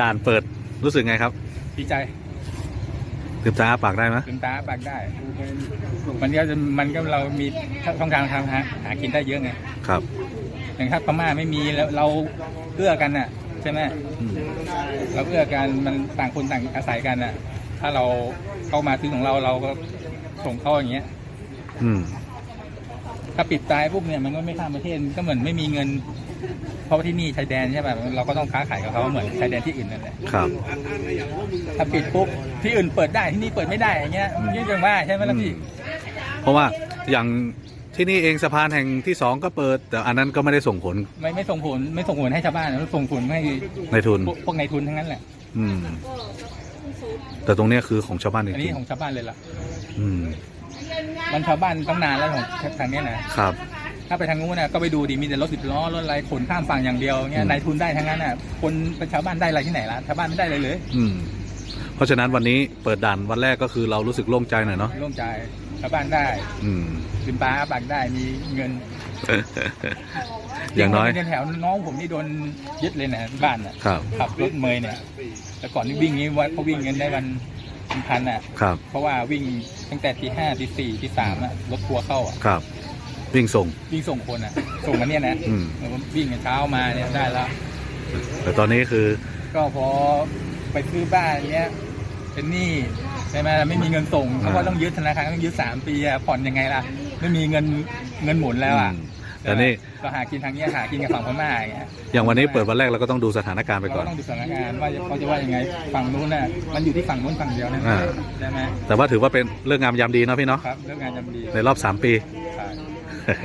ด่านเปิดรู้สึกไงครับดีใจลืมตาอ้าปากได้ไหมลืมตาปากได้ มันก็จะมันก็เรามีช่องทางทำหาหากินได้เยอะไงครับอย่างถ้าพม่าไม่มีแล้วเราเอื้อกันน่ะใช่ไหมอืมเราเอื้อกันมันต่างคนต่างอาศัยกันน่ะ ถ้าเราเข้ามาซื้อของเราเราก็ส่งเข้าอย่างเงี้ย อืม ถ้าปิดตายปุ๊บเนี่ยมันก็ไม่ข้ามประเทศมันก็เหมือนไม่มีเงิน เพราะว่าที่นี่ชายแดนใช่ป่ะเราก็ต้องค้าขายกับเขาเหมือนชายแดนที่อื่นนั่นแหละครับ ถ้าปิดปุ๊บที่อื่นเปิดได้ที่นี่เปิดไม่ได้อย่างเงี้ยมันยิ่งจังว่าใช่ไหมล่ะพี่เพราะว่าอย่างที่นี่เองสะพานแห่งที่สองก็เปิด แต่อันนั้นก็ไม่ได้ส่งผล ไม่ไม่ส่งผลไม่ส่งผลให้ชาวบ้านนะส่งผลให้ในทุน พวกพวกนายทุนทั้งนั้นแหละ อืม แต่ตรงเนี้ยคือของชาวบ้านจอันรินี้งของชาวบ้านเลยล่ะๆอืม มันชาวบ้านตั้งนานแล้วของทางเนี้ยนะครับ ถ้าไปทางนู้นน่ะก็ไปดูดิมีแต่รถสิบล้อรถอะไรขนข้ามฝั่งอย่างเดียวเงี้อืยม นายทุนได้ทั้งนั้นน่ะคนเป็นชาวบ้านได้อะไรที่ไหนล่ะชาวบ้านไม่ได้เลยเลยอืม เพราะฉะนั้นวันนี้เปิดด่านวันแรกก็คือเรารู้สึกโล่งใจหน่อยเนาะร่วมใจชาวบ้านได้อืมลืมตาอ้าปากได้มีเงินอย่างน้อยจริๆในแถวน้องผมนี่โดนยึดเลยนะบ้านน่ะครับ ขับรถเมย์เนี่ยแต่ก่อนนี่วิ่งนี้ว่าเขาวิ่งกันได้วัน เป็นพันอะ ครับ เพราะว่าวิ่งตั้งแต่ตีห้าตีสี่ตีสามอะรถทัวร์เข้าอะ ครับ วิ่งส่ง วิ่งส่งคนอะ ส่งมาเนี่ยนะอืมแล้ววิ่งกันเช้ามาเนี่ยได้แล้ว แต่ตอนนี้คือ ก็พอไปซื้อบ้านเนี้ยเป็นหนี้ใช่ไหมไม่มีเงินส่งเขาก็ต้องยึดธนาคารต้องยึดสามปีอะผ่อนยังไงล่ะ ไม่มีเงินเงินหมุนแล้วอะอืม แต่นี่เราหากินทางเนี้ยหากินกับฝั่งพม่าอย่างเงี้ยอย่างวันนี้เปิดวันแรกเราก็ต้องดูสถานการณ์ไปเราก่อนต้องดูสถานการณ์ว่าเขาจะว่ายังไงฝั่งนู้นน่ะมันอยู่ที่ฝั่งนู้นฝั่งเดียวนะอ่า ใช่ไหมแต่ว่าถือว่าเป็นเรื่องงามยามดีเนาะพี่เนาะครับเรื่องงานจำดีในรอบสามปีใช่